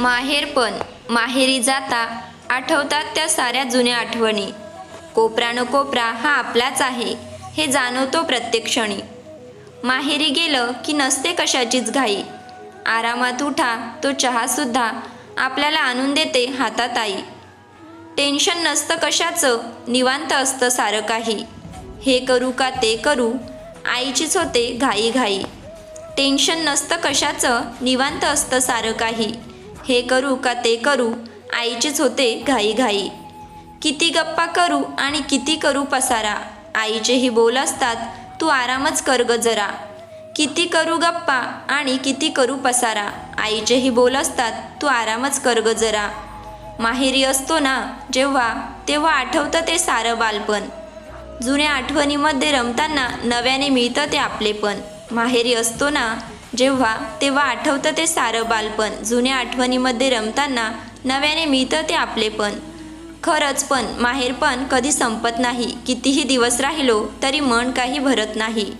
माहेरपण माहेरी जाता आठवतात त्या साऱ्या जुन्या आठवणी. कोपरा न कोपरा हा आपलाच आहे हे जाणवतो प्रत्येक क्षणी. माहेरी गेलं की नसते कशाचीच घाई. आरामात उठा तो चहासुद्धा आपल्याला आणून देते हातात आई. टेन्शन नसतं कशाचं निवांत असतं सारं काही. हे करू का ते करू आईचीच होते घाई घाई टेन्शन नसतं कशाचं निवांत असतं सारं काही. हे करू का ते करू? आईचीच होते घाई घाई किती गप्पा करू आणि किती करू पसारा? आईचेही बोल असतात तू आरामच कर ग जरा. किती करू गप्पा आणि किती करू पसारा? आईचेही बोल असतात तू आरामच कर ग जरा. माहेरी असतो ना जेव्हा तेव्हा आठवतं ते सारं बालपण. जुन्या आठवणीमध्ये रमताना नव्याने मिळतं ते आपले पण. माहेरी असतो ना जेव्हा तेव्हा आठवतं ते सारं बालपण. जुन्या आठवणीमध्ये रमताना नव्याने मिळतं ते आपलेपण खरंच पण माहेरपण कधी संपत नाही. कितीही दिवस राहिलो तरी मन काही भरत नाही.